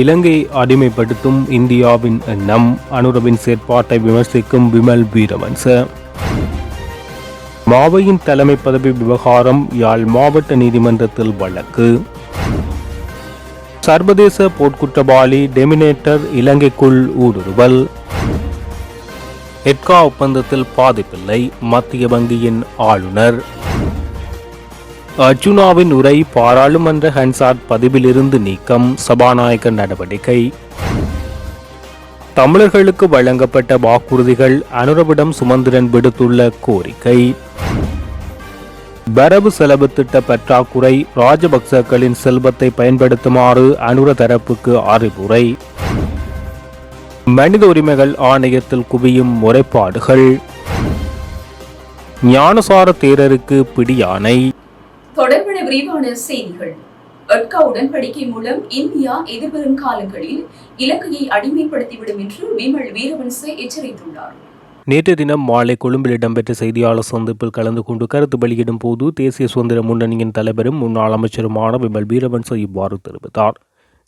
இலங்கை அடிமைப்படுத்தும் இந்தியாவின் எண்ணம் அனுரவின் செயற்பாட்டை விமர்சிக்கும் விமல் வீரவன்ச. மாவையின் தலைமை பதவி விவகாரம் யாழ் மாவட்ட நீதிமன்றத்தில் வழக்கு. சர்வதேச போர்க்குற்றவாளி டெமினேட்டர் இலங்கைக்குள் ஊடுருவல். எட்கா ஒப்பந்தத்தில் பாதிப்பில்லை மத்திய வங்கியின் ஆளுநர். அர்ஜுனாவின் உரை பாராளுமன்ற ஹன்சாட் பதிவிலிருந்து நீக்கம் சபாநாயகர் நடவடிக்கை. தமிழர்களுக்கு வழங்கப்பட்ட வாக்குறுதிகள் அனுரவிடம் சுமந்திரன் விடுத்துள்ள கோரிக்கை. வரவு செலவு திட்ட பற்றாக்குறை ராஜபக்சக்களின் செல்வத்தை பயன்படுத்துமாறு அனுர தரப்புக்கு அறிவுரை. மனித உரிமைகள் ஆணையத்தில் குவியும் முறைப்பாடுகள். ஞானசார தேரருக்கு பிடியானை தொடர்பட விரிவான செய்திகள். அட்கா உடன்படிக்கை மூலம் இந்தியா எதிர்வரும் காலங்களில் இலங்கையை அடிமைப்படுத்திவிடும் என்று விமல் வீரவன்சே எச்சரித்துள்ளார். நேற்று தினம் மாலை கொழும்பில் இடம்பெற்ற செய்தியாளர் சந்திப்பில் கலந்து கொண்டு கருத்து வெளியிடும் போது தேசிய சுதந்திர முன்னணியின் தலைவரும் முன்னாள் அமைச்சருமான விமல் வீரவன்சே இவ்வாறு தெரிவித்தார்.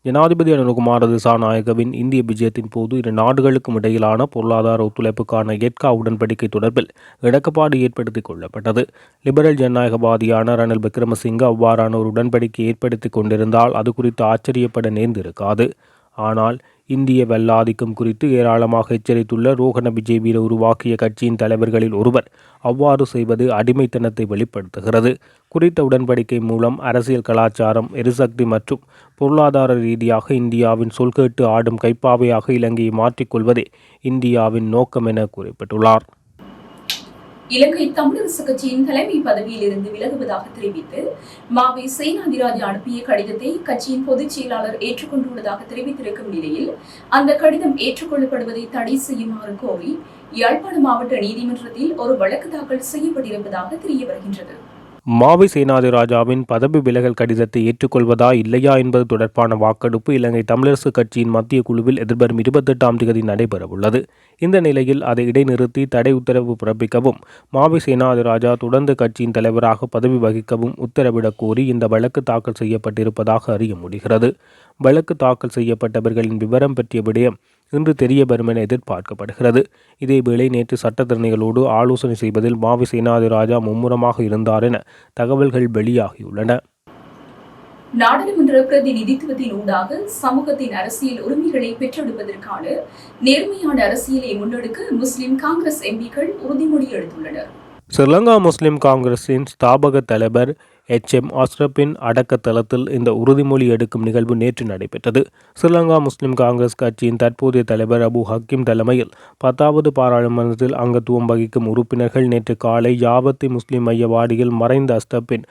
ஜனாதிபதி அனுகுமார் திசாநாயகவின் இந்திய விஜயத்தின் போது இரு நாடுகளுக்கும் இடையிலான பொருளாதார ஒத்துழைப்புக்கான எட்கா உடன்படிக்கை தொடர்பில் இடக்கப்பாடு ஏற்படுத்திக் கொள்ளப்பட்டது. லிபரல் ஜனநாயகவாதியான ரணில் விக்ரமசிங்க அவ்வாறான ஒரு உடன்படிக்கை ஏற்படுத்திக் கொண்டிருந்தால் அது குறித்து ஆச்சரியப்பட நேர்ந்திருக்காது. ஆனால் இந்திய வெள்ளாதிக்கம் குறித்து ஏராளமாக எச்சரித்துள்ள ரோஹண பிஜேபியில் உருவாக்கிய கட்சியின் தலைவர்களில் ஒருவர் அவ்வாறு செய்வது அடிமைத்தனத்தை வெளிப்படுத்துகிறது. குறித்த உடன்படிக்கை மூலம் அரசியல் கலாச்சாரம் எரிசக்தி மற்றும் பொருளாதார ரீதியாக இந்தியாவின் சொல்கேட்டு ஆடும் கைப்பாவையாக இலங்கையை மாற்றிக்கொள்வதே இந்தியாவின் நோக்கம் என குறிப்பிட்டுள்ளார். இலங்கை தமிழரசு கட்சியின் தலைமை பதவியில் இருந்து விலகுவதாக தெரிவித்து மாவை சேனாதிராஜ் அனுப்பிய கடிதத்தை கட்சியின் பொதுச் செயலாளர் ஏற்றுக்கொண்டுள்ளதாக தெரிவித்திருக்கும் நிலையில் அந்த கடிதம் ஏற்றுக்கொள்ளப்படுவதை தடை செய்யுமாறு கோரி யாழ்ப்பாண மாவட்ட நீதிமன்றத்தில் ஒரு வழக்கு தாக்கல் செய்யப்பட்டிருப்பதாக தெரிய வருகின்றது. மாவை சேனாதிராஜாவின் பதவி விலகல் கடிதத்தை ஏற்றுக்கொள்வதா இல்லையா என்பது தொடர்பான வாக்கெடுப்பு இலங்கை தமிழரசு கட்சியின் மத்திய குழுவில் எதிர்வரும் இருபத்தெட்டாம் தேதி நடைபெறவுள்ளது. இந்த நிலையில் அதை இடைநிறுத்தி தடை உத்தரவு பிறப்பிக்கவும் மாவி சேனாதிராஜா தொடர்ந்து கட்சியின் தலைவராக பதவி வகிக்கவும் உத்தரவிடக் கோரி இந்த வழக்கு தாக்கல் செய்யப்பட்டிருப்பதாக அறிய முடிகிறது. வழக்கு தாக்கல் செய்யப்பட்டவர்களின் விவரம் பற்றிய விடயம் இன்று தெரிய வரும் என எதிர்பார்க்கப்படுகிறது. இதேவேளை நேற்று சட்டத்திறனைகளோடு ஆலோசனை செய்வதில் மாவி சேனாதிராஜா மும்முரமாக இருந்தார் என தகவல்கள் வெளியாகியுள்ளன. நாடாளுமன்ற பிரதிநிதித்துவத்தின் ஊடாக சமூகத்தின் அரசியல் உரிமைகளை பெற்றெடுப்பதற்கான நேர்மையான அரசியலை முன்னெடுக்க முஸ்லிம் காங்கிரஸ் எம்பிக்கள் உறுதிமொழி எடுத்துள்ளனர். ஸ்ரீலங்கா முஸ்லிம் காங்கிரஸின் ஸ்தாபக தலைவர் எச். எம். ஆஸ்ரப்பின் அடக்கத்தளத்தில் இந்த உறுதிமொழி எடுக்கும் நிகழ்வு நேற்று நடைபெற்றது. ஸ்ரீலங்கா முஸ்லிம் காங்கிரஸ் கட்சியின் தற்போதைய தலைவர் அபு ஹக்கீம் தலைமையில் பத்தாவது பாராளுமன்றத்தில் அங்கத்துவம் வகிக்கும் உறுப்பினர்கள் நேற்று காலை யாவத்தி முஸ்லிம் மைய வாடியில் மறைந்த அஸ்ரப்பின்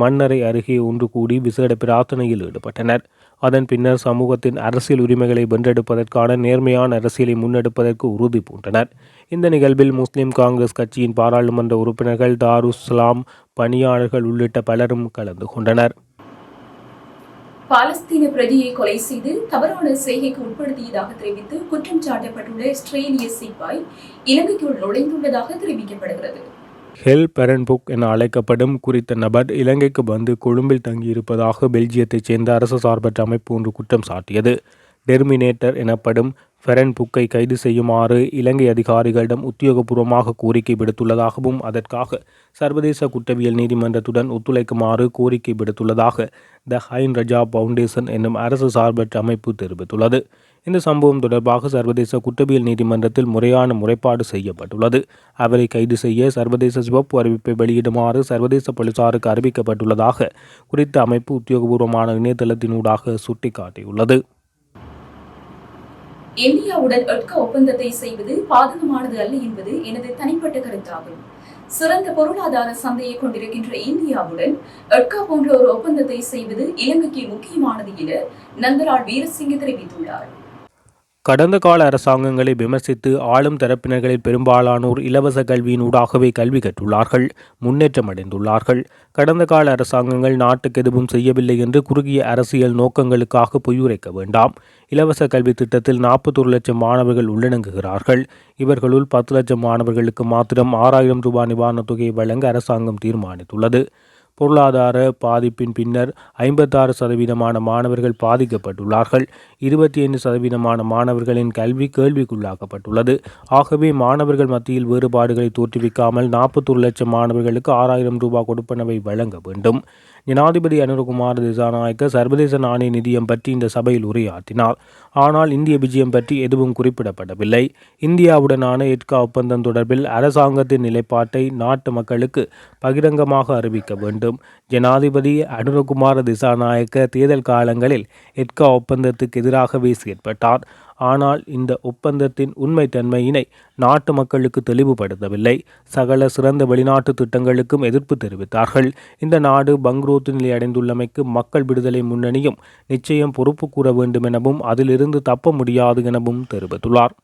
மன்னரை அருகே ஒன்று கூடி விசேட பிரார்த்தனையில் ஈடுபட்டனர். அதன் பின்னர் சமூகத்தின் அரசியல் உரிமைகளை வென்றெடுப்பதற்கான நேர்மையான அரசியலை முன்னெடுப்பதற்கு உறுதி பூண்டனர். இந்த நிகழ்வில் முஸ்லிம் காங்கிரஸ் கட்சியின் பாராளுமன்ற உறுப்பினர்கள் தாருஸ்லாம் பணியாளர்கள் உள்ளிட்ட பலரும் கலந்து கொண்டனர். பாலஸ்தீன பிரஜையை கொலை செய்து தவறான செய்கைக்கு உட்படுத்தியதாக தெரிவித்து குற்றம் சாட்டப்பட்டுள்ள இஸ்ரேலிய சிப்பாய் இலங்கைக்குள் நுழைந்துள்ளதாக தெரிவிக்கப்படுகிறது. ஹெல் பெரன்புக் என அழைக்கப்படும் குறித்த நபர் இலங்கைக்கு வந்து கொழும்பில் தங்கியிருப்பதாக பெல்ஜியத்தைச் சேர்ந்த அரசு சார்பற்ற அமைப்பு ஒன்று குற்றம் சாட்டியது. டெர்மினேட்டர் எனப்படும் ஃபெரன்புக்கை கைது செய்யுமாறு இலங்கை அதிகாரிகளிடம் உத்தியோகபூர்வமாக கோரிக்கை விடுத்துள்ளதாகவும் அதற்காக சர்வதேச குற்றவியல் நீதிமன்றத்துடன் ஒத்துழைக்குமாறு கோரிக்கை விடுத்துள்ளதாக த ஹைன் ரஜா பவுண்டேஷன் என்னும் அரசு சார்பற்ற அமைப்பு தெரிவித்துள்ளது. இந்த சம்பவம் தொடர்பாக சர்வதேச குற்றவியல் நீதிமன்றத்தில் முறையான முறைப்பாடு செய்யப்பட்டுள்ளது. அவரை கைது செய்ய சர்வதேச சிவப்பு அறிவிப்பை வெளியிடுமாறு சர்வதேச போலீசாருக்கு அறிவிக்கப்பட்டுள்ளதாக குறித்த அமைப்பு உத்தியோகபூர்வமான இணையதளத்தினூடாக சுட்டிக்காட்டியுள்ளது. இந்தியாவுடன் எட்க ஒப்பந்தத்தை செய்வது பாதகமானது அல்ல என்பது எனது தனிப்பட்ட கருத்தாகும். சிறந்த பொருளாதார சந்தையை கொண்டிருக்கின்ற இந்தியாவுடன் எட்கா போன்ற ஒரு ஒப்பந்தத்தை செய்வது இலங்கைக்கு முக்கியமானது என நந்தலால் வீரசிங்க தெரிவித்துள்ளார். கடந்த கால அரசாங்கங்களை விமர்சித்து ஆளும் தரப்பினர்களில் பெரும்பாலானோர் இலவச கல்வியின் ஊடாகவே கல்வி கற்றுள்ளார்கள் முன்னேற்றம் அடைந்துள்ளார்கள். கடந்த கால அரசாங்கங்கள் நாட்டுக்கு எதுவும் செய்யவில்லை என்று குறுகிய அரசியல் நோக்கங்களுக்காக பொய்யுரைக்க வேண்டாம். இலவச கல்வி திட்டத்தில் நாற்பத்தொரு லட்சம் மாணவர்கள் உள்ளடங்குகிறார்கள் இவர்களுள் பத்து லட்சம் மாணவர்களுக்கு மாத்திரம் ஆறாயிரம் ரூபாய் நிவாரணத் தொகையை வழங்க அரசாங்கம் தீர்மானித்துள்ளது. பொருளாதார பாதிப்பின் பின்னர் ஐம்பத்தாறு சதவீதமான மாணவர்கள் பாதிக்கப்பட்டுள்ளார்கள். இருபத்தி ஐந்து சதவீதமான மாணவர்களின் கல்வி கேள்விக்குள்ளாக்கப்பட்டுள்ளது. ஆகவே மாணவர்கள் மத்தியில் வேறுபாடுகளை தோற்றுவிக்காமல் நாற்பத்தொரு லட்சம் மாணவர்களுக்கு ஆறாயிரம் ரூபாய் கொடுப்பனவை வழங்க வேண்டும். ஜனாதிபதி அனுரகுமார் திசாநாயக்க சர்வதேச நாணய நிதியம் பற்றி இந்த சபையில் உரையாற்றினார். ஆனால் இந்திய விஜயம் பற்றி எதுவும் குறிப்பிடப்படவில்லை. இந்தியாவுடனான எட்கா ஒப்பந்தம் தொடர்பில் அரசாங்கத்தின் நிலைப்பாட்டை நாட்டு மக்களுக்கு பகிரங்கமாக அறிவிக்க வேண்டும். ஜனாதிபதி அனுரகுமார திசாநாயக்க தேர்தல் காலங்களில் எட்கா ஒப்பந்தத்துக்கு எதிராகவே செயற்பட்டார். ஆனால் இந்த ஒப்பந்தத்தின் உண்மைத்தன்மையினை நாட்டு மக்களுக்கு தெளிவுபடுத்தவில்லை. சகல சிறந்த வெளிநாட்டு திட்டங்களுக்கும் எதிர்ப்பு தெரிவித்தார்கள். இந்த நாடு பங்க்ரோத்து நிலை அடைந்துள்ளமைக்கு மக்கள் விடுதலை முன்னணியும் நிச்சயம் பொறுப்பு கூற வேண்டும் எனவும் அதிலிருந்து தப்ப முடியாது எனவும் தெரிவித்துள்ளார்.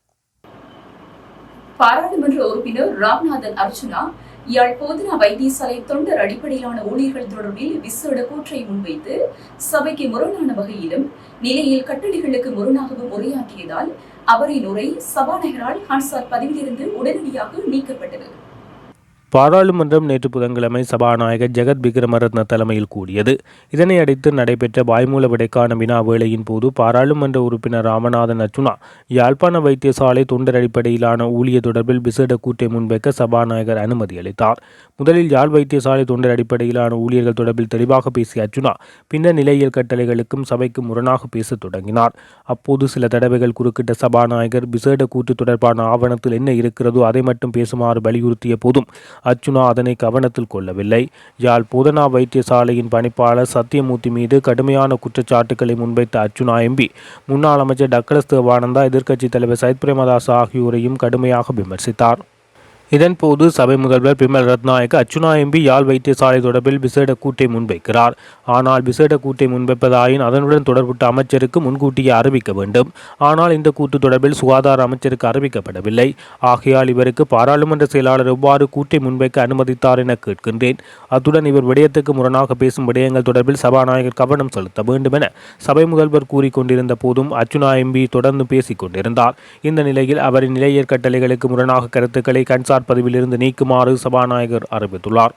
பாராளுமன்ற உறுப்பினர் ராம்நாதன் அர்ச்சுனா யாழ் போதனா வைத்தியசாலை தொண்டர் அடிப்படையிலான ஊழியர்கள் தொடர்பில் விசேட கூற்றை முன்வைத்து சபைக்கு முரணான வகையிலும் நிலையில் கட்டளைகளுக்கு முரணாகவும் உரையாற்றியதால் அவரின் உரை சபாநாயகரால் ஹன்சார் பதிவிலிருந்து உடனடியாக நீக்கப்பட்டது. பாராளுமன்றம் நேற்று புதன்கிழமை சபாநாயகர் ஜெகத் விக்ரமரத்ன தலைமையில் கூடியது. இதனை அடுத்து நடைபெற்ற வாய்மூல விடைக்கான வினா வேளையின் போது பாராளுமன்ற உறுப்பினர் ராமநாதன் அச்சுனா யாழ்ப்பாண வைத்தியசாலை தொண்டர் அடிப்படையிலான ஊழியர் தொடர்பில் விசேட கூட்டை முன்வைக்க சபாநாயகர் அனுமதி அளித்தார். முதலில் யாழ் வைத்தியசாலை தொண்டர் அடிப்படையிலான ஊழியர்கள் தொடர்பில் தெளிவாக பேசிய அர்ஜுனா பின்னர் நிலையியல் கட்டளைகளுக்கும் சபைக்கும் முரணாக பேசத் தொடங்கினார். அப்போது சில தடவைகள் குறுக்கிட்ட சபாநாயகர் விசேட கூட்டு தொடர்பான ஆவணத்தில் என்ன இருக்கிறதோ அதை மட்டும் பேசுமாறு வலியுறுத்திய போதும் அர்ச்சுனா அதனை கவனத்தில் கொள்ளவில்லை. யாழ் போதனா வைத்தியசாலையின் பணிப்பாளர் சத்தியமூர்த்தி மீது கடுமையான குற்றச்சாட்டுக்களை முன்வைத்த அர்ச்சுனா எம்பி முன்னாள் அமைச்சர் டக்ளஸ் தேவானந்தா எதிர்க்கட்சித் தலைவர் சைத் பிரேமதாஸ் ஆகியோரையும் கடுமையாக விமர்சித்தார். இதன்போது சபை முதல்வர் பிமல் ரத்நாயக்க அச்சுனா எம்பி யாழ் வைத்தியசாலை தொடர்பில் விசேட கூட்டை முன்வைக்கிறார். ஆனால் விசேட கூட்டை முன்வைப்பதாயின் அதனுடன் தொடர்புட்ட அமைச்சருக்கு முன்கூட்டியே அறிவிக்க வேண்டும். ஆனால் இந்த கூட்டு தொடர்பில் சுகாதார அமைச்சருக்கு அறிவிக்கப்படவில்லை. ஆகையால் இவருக்கு பாராளுமன்ற செயலாளர் எவ்வாறு கூட்டை முன்வைக்க அனுமதித்தார் என கேட்கின்றேன். அத்துடன் இவர் விடயத்துக்கு முரணாக பேசும் விடயங்கள் தொடர்பில் சபாநாயகர் கவனம் செலுத்த வேண்டும் என சபை முதல்வர் கூறிக்கொண்டிருந்த போதும் அச்சுனா எம்பி தொடர்ந்து பேசிக் கொண்டிருந்தார் இந்த நிலையில் அவரின் நிலையற்கட்டளைகளுக்கு முரணாக கருத்துக்களை கன்சார் பதவியிலிருந்து நீக்குமாறு சபாநாயகர் அறிவித்துள்ளார்.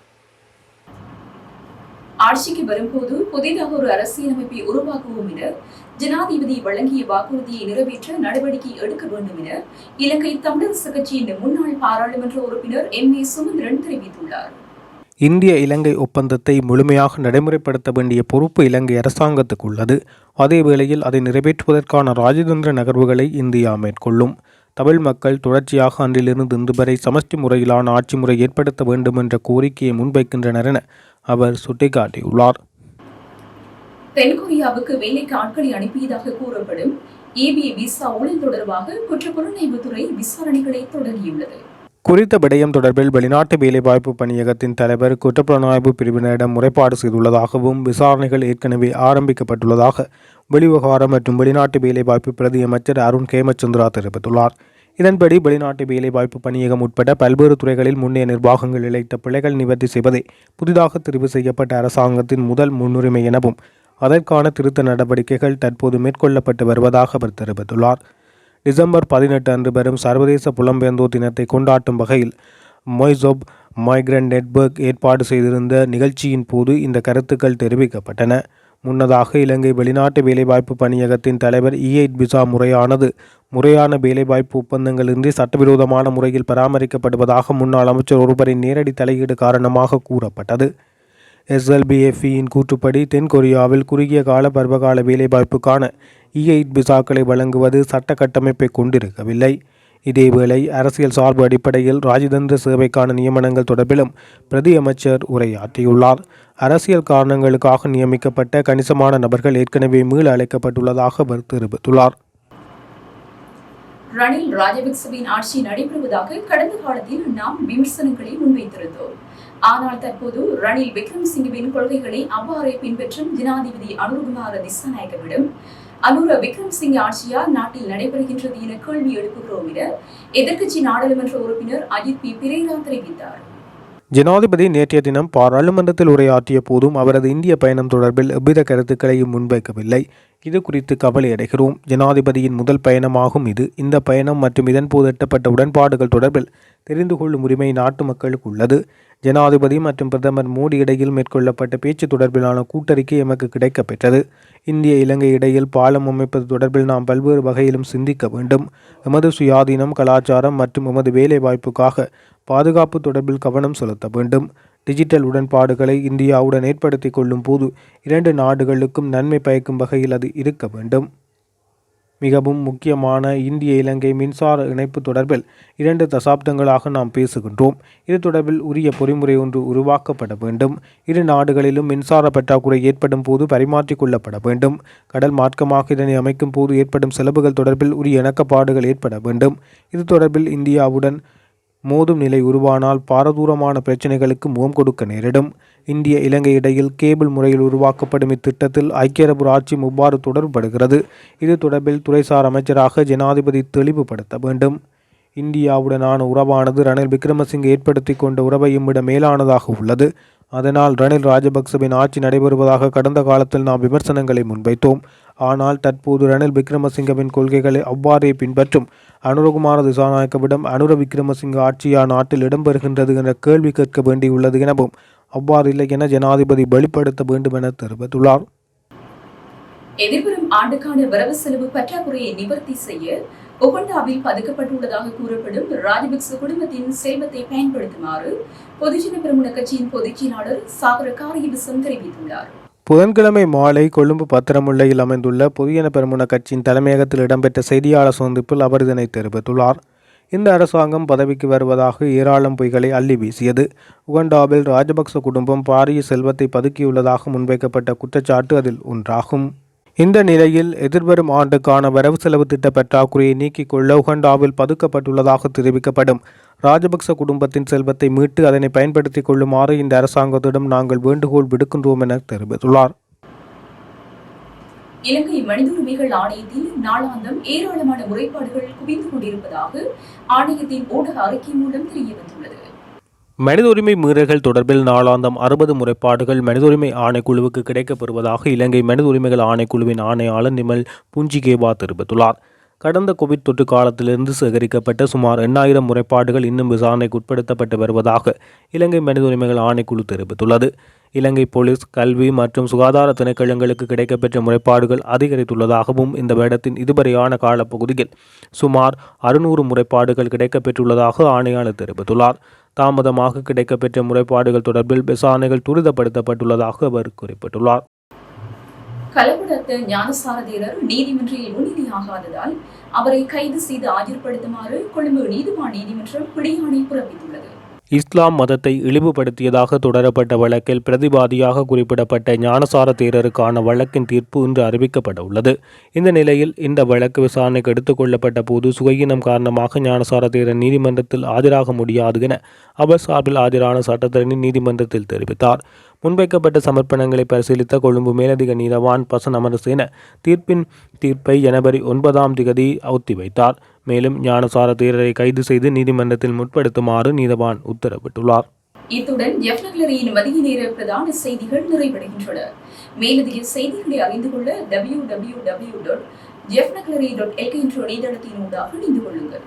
ஆட்சிக்கு வரும்போது புதிதாக ஒரு அரசியலமைப்பை உருவாக்குவோம் என ஜனாதிபதி வழங்கிய வாக்குறுதியை நிறைவேற்ற நடவடிக்கை எடுக்க வேண்டும் என இலங்கை தமிழரசு கட்சியின் முன்னாள் பாராளுமன்ற உறுப்பினர் எம். ஏ. சுமந்திரன் தெரிவித்துள்ளார். இந்திய இலங்கை ஒப்பந்தத்தை முழுமையாக நடைமுறைப்படுத்த வேண்டிய பொறுப்பு இலங்கை அரசாங்கத்துக்கு உள்ளது. அதே வேளையில் அதை நிறைவேற்றுவதற்கான ராஜதந்திர நகர்வுகளை இந்தியா மேற்கொள்ளும். தமிழ் மக்கள் தொடர்ச்சியாக அன்றிலிருந்து இன்று வரை சமஷ்டி முறையிலான ஆட்சி முறை ஏற்படுத்த வேண்டும் என்ற கோரிக்கையை முன்வைக்கின்றனர் என அவர் சுட்டிக்காட்டியுள்ளார். தென்கொரியாவுக்கு வேலைக்கு ஆட்களை அனுப்பியதாக கூறப்படும் ஏபிஏ விசா ஊழல் தொடர்பாக குற்றப்புலனாய்வுத்துறை விசாரணைகளை தொடங்கியுள்ளது. குறித்த விடயம் தொடர்பில் வெளிநாட்டு வேலைவாய்ப்பு பணியகத்தின் தலைவர் குற்றப்புலனாய்வு பிரிவினரிடம் முறைப்பாடு செய்துள்ளதாகவும் விசாரணைகள் ஏற்கனவே ஆரம்பிக்கப்பட்டுள்ளதாக வெளிவிவகாரம் மற்றும் வெளிநாட்டு வேலைவாய்ப்பு பிரதி அமைச்சர் அருண் கேமச்சந்திரா தெரிவித்துள்ளார். இதன்படி வெளிநாட்டு வேலைவாய்ப்பு பணியகம் உட்பட பல்வேறு துறைகளில் முன்னைய நிர்வாகங்கள் இழைத்த பிழைகள் நிவர்த்தி செய்வதே புதிதாக தெரிவு செய்யப்பட்ட அரசாங்கத்தின் முதல் முன்னுரிமை எனவும் அதற்கான திருத்த நடவடிக்கைகள் தற்போது மேற்கொள்ளப்பட்டு வருவதாக அவர் தெரிவித்துள்ளார். டிசம்பர் பதினெட்டு அன்று வரும் சர்வதேச புலம்பெயர்ந்தோர் தினத்தை கொண்டாட்டும் வகையில் மொய்சோப் மைக்ரண்ட் நெட்வொர்க் ஏற்பாடு செய்திருந்த நிகழ்ச்சியின் போது இந்த கருத்துக்கள் தெரிவிக்கப்பட்டன. முன்னதாக இலங்கை வெளிநாட்டு வேலைவாய்ப்பு பணியகத்தின் தலைவர் இஎய்ட் பிசா முறையானது முறையான வேலைவாய்ப்பு ஒப்பந்தங்களின்றி சட்டவிரோதமான முறையில் பராமரிக்கப்படுவதாக முன்னாள் அமைச்சர் ஒருவரின் நேரடி தலையீடு காரணமாக கூறப்பட்டது. எஸ்எல்பிஎஃப்இயின் கூற்றுப்படி தென்கொரியாவில் குறுகிய கால பருவகால வேலைவாய்ப்புக்கான இஐட் விசாக்களை வழங்குவது சட்ட கட்டமைப்பை கொண்டிருக்கவில்லை. இதேவேளை அரசியல் சார்பு அடிப்படையில் ராஜதந்திர சேவைக்கான நியமனங்கள் தொடர்பிலும் பிரதி அமைச்சர் உரையாற்றியுள்ளார். அரசியல் காரணங்களுக்காக நியமிக்கப்பட்ட கணிசமான நபர்கள் ஏற்கனவே மீள அழைக்கப்பட்டுள்ளதாக அவர் தெரிவித்துள்ளார். ரணில் ராஜபக்சவின் ஆட்சி நடைபெறுவதாக கடந்த காலத்தில் நாம் விமர்சனங்களை முன்வைத்திருந்தோம். ஆனால் தற்போது ரணில் விக்ரம்சிங்கவின் கொள்கைகளை அவ்வாறே பின்பற்றும் ஜனாதிபதி அனுர்குமார திசாநாயகவிடம் அனுர விக்ரம்சிங்க ஆட்சியால் நாட்டில் நடைபெறுகின்றது என கேள்வி எழுப்புகிறோம் என எதிர்க்கட்சி நாடாளுமன்ற உறுப்பினர் அஜித் பி. பிரேரா தெரிவித்தார். ஜனாதிபதி நேற்றைய தினம் பாராளுமன்றத்தில் உரையாற்றிய போதும் அவரது இந்திய பயணம் தொடர்பில் எவ்வித கருத்துக்களையும் முன்வைக்கவில்லை. இது குறித்து கவலை அடைகிறோம். ஜனாதிபதியின் முதல் பயணமாகும் இது. இந்த பயணம் மற்றும் இதன்போது எட்டப்பட்ட உடன்பாடுகள் தொடர்பில் தெரிந்து கொள்ளும் உரிமை நாட்டு மக்களுக்கு உள்ளது. ஜனாதிபதி மற்றும் பிரதமர் மோடி இடையில் மேற்கொள்ளப்பட்ட பேச்சு தொடர்பிலான கூட்டறிக்கை எமக்கு கிடைக்கப்பெற்றது. இந்திய இலங்கை இடையில் பாலம் அமைப்பது தொடர்பில் நாம் பல்வேறு வகையிலும் சிந்திக்க வேண்டும். எமது சுயாதீனம் கலாச்சாரம் மற்றும் எமது வேலைவாய்ப்புக்காக பாதுகாப்பு தொடர்பில் கவனம் செலுத்த வேண்டும். டிஜிட்டல் உடன்பாடுகளை இந்தியாவுடன் ஏற்படுத்தி கொள்ளும் போது இரண்டு நாடுகளுக்கும் நன்மை பயக்கும் வகையில் அது இருக்க வேண்டும். மிகவும் முக்கியமான இந்திய இலங்கை மின்சார இணைப்பு தொடர்பில் இரண்டு தசாப்தங்களாக நாம் பேசுகின்றோம். இது தொடர்பில் உரிய பொறிமுறை ஒன்று உருவாக்கப்பட வேண்டும். இரு நாடுகளிலும் மின்சார பற்றாக்குறை ஏற்படும் போது பரிமாற்றிக் கொள்ளப்பட வேண்டும். கடல் மார்க்கமாக இதனை அமைக்கும் போது ஏற்படும் செலவுகள் தொடர்பில் உரிய இணக்கப்பாடுகள் ஏற்பட வேண்டும். இது தொடர்பில் இந்தியாவுடன் மோதும் நிலை உருவானால் பாரதூரமான பிரச்சினைகளுக்கு முகம் கொடுக்க நேரிடும். இந்திய இலங்கை இடையில் கேபிள் முறையில் உருவாக்கப்படும் இத்திட்டத்தில் ஐக்கிய அரபு ஆட்சி இவ்வாறு தொடர்படுகிறது. இது தொடர்பில் துறைசார் அமைச்சராக ஜனாதிபதி தெளிவுபடுத்த வேண்டும். இந்தியாவுடனான உறவானது ரணில் விக்ரமசிங்கே ஏற்படுத்தி கொண்ட உறவையும் விட மேலானதாக உள்ளது. அதனால் ரணில் ராஜபக்சவின் ஆட்சி நடைபெறுவதாக கடந்த காலத்தில் நாம் விமர்சனங்களை முன்வைத்தோம். ஆனால் தற்போது ரணில் விக்ரமசிங்கவின் கொள்கைகளை அவ்வாறே பின்பற்றும் அனுரகுமார திசாநாயக்கவிடம் அனுர விக்ரமசிங்க ஆட்சியா நாட்டில் இடம்பெறுகின்றது என்ற கேள்வி கேட்க வேண்டியுள்ளது எனவும் அவ்வாறில்லை என ஜனாதிபதி வெளிப்படுத்த வேண்டும் என தெரிவித்துள்ளார். எதிர்வரும் ஆண்டுக்கான வரவு செலவு பற்றாக்குறையை நிவர்த்தி செய்ய உகண்டாவில் பதுக்கப்பட்டுள்ளதாக கூறப்படும் ராஜபக்ச குடும்பத்தின் செல்வத்தை பயன்படுத்துமாறு பொதுஜன பிரமுன கட்சியின் பொதுச் செயலாளர் சாகர காரியவிசம் தெரிவித்துள்ளார். புதன்கிழமை மாலை கொழும்பு பத்திரமுல்லையில் அமைந்துள்ள பொதுஜன பெருமுன கட்சியின் தலைமையகத்தில் இடம்பெற்ற செய்தியாளர் சந்திப்பில் அவர் இதனை தெரிவித்துள்ளார். இந்த அரசாங்கம் பதவிக்கு வருவதாக ஏராளம் பொய்களை அள்ளி வீசியது. உகண்டாவில் ராஜபக்ச குடும்பம் பாரிய செல்வத்தை பதுக்கியுள்ளதாக முன்வைக்கப்பட்ட குற்றச்சாட்டு அதில் ஒன்றாகும். இந்த நிலையில் எதிர்வரும் ஆண்டுக்கான வரவு செலவு திட்ட பற்றாக்குறையை நீக்கிக் கொள்ள உகண்டாவில் பதுக்கப்பட்டுள்ளதாக தெரிவிக்கப்படும். ராஜபக்ச குடும்பத்தின் செல்வத்தை மீட்டு அதனை பயன்படுத்திக் கொள்ளுமாறு இந்த அரசாங்கத்திடம் நாங்கள் வேண்டுகோள் விடுக்கின்றோம் என தெரிவித்துள்ளார். இலங்கை மனித உரிமைகள் ஆணையத்தில் நாளாந்தம் ஏராளமான முறைப்பாடுகள் குவிந்து கொண்டிருப்பதாக ஆணையத்தின் ஊடக அறிக்கை மூலம் தெரியவந்துள்ளது. மனித உரிமை மீறல்கள் தொடர்பில் நாளாந்தம் அறுபது முறைப்பாடுகள் மனித உரிமை ஆணைக்குழுவுக்கு கிடைக்கப்பெறுவதாக இலங்கை மனித உரிமைகள் ஆணைக்குழுவின் ஆணையாளர் நிமல் புஞ்சிகேவா தெரிவித்துள்ளார். கடந்த கோவிட் தொற்று காலத்திலிருந்து சேகரிக்கப்பட்ட சுமார் எண்ணாயிரம் முறைப்பாடுகள் இன்னும் விசாரணைக்கு உட்படுத்தப்பட்டு வருவதாக இலங்கை மனித உரிமைகள் ஆணைக்குழு தெரிவித்துள்ளது. இலங்கை போலீஸ் கல்வி மற்றும் சுகாதார திணைக்களங்களுக்கு கிடைக்கப்பெற்ற முறைப்பாடுகள் அதிகரித்துள்ளதாகவும் இந்த வருடத்தின் இதுவரையான காலப்பகுதியில் சுமார் அறுநூறு முறைப்பாடுகள் கிடைக்கப்பெற்றுள்ளதாக ஆணையாளர் தெரிவித்துள்ளார். தாமதமாக கிடைக்கப்பெற்ற முறைப்பாடுகள் தொடர்பில் விசாரணைகள் துரிதப்படுத்தப்பட்டுள்ளதாக அவர் குறிப்பிட்டுள்ளார். கலவடத்து ஞானசார நீதிமன்றில் முன்னிலையாகாததால் அவரை கைது செய்து ஆஜர்படுத்துமாறு கொழும்பு நீதிவான் நீதிமன்றம் பிடியாணை பிறப்பித்துள்ளது. இஸ்லாம் மதத்தை இழிவுபடுத்தியதாக தொடரப்பட்ட வழக்கில் பிரதிவாதியாக குறிப்பிடப்பட்ட ஞானசார தேரருக்கான வழக்கின் தீர்ப்பு இன்று அறிவிக்கப்பட உள்ளது. இந்த நிலையில் இந்த வழக்கு விசாரணைக்கு எடுத்துக்கொள்ளப்பட்ட போது சுகையினம் காரணமாக ஞானசார தேரர் நீதிமன்றத்தில் ஆஜராக முடியாது என அவர் சார்பில் ஆஜரான சட்டத்தரணி நீதிமன்றத்தில் தெரிவித்தார். முன்வைக்கப்பட்ட சமர்ப்பணங்களை பரிசீலித்த கொழும்பு மேலதிக நீதவான் பசன் அமரசேன தீர்ப்பின் தீர்ப்பை ஜனவரி ஒன்பதாம் திகதி ஒத்திவைத்தார். மேலும் ஞானசார தேரரை கைது செய்து நீதிமன்றத்தில் முற்படுத்துமாறு நீதவான் உத்தரவிட்டுள்ளார். இத்துடன் ஜெஃப்னக்லரியின் மதிய நேர பிரதான செய்திகள் நிறைவடைகின்றன. மேலதிக செய்திகளை அறிந்து கொள்ள W W W dot jaffnagallery dot LK என்ற இணையதளத்தின் ஊடாக இணைந்து கொள்ளுங்கள்.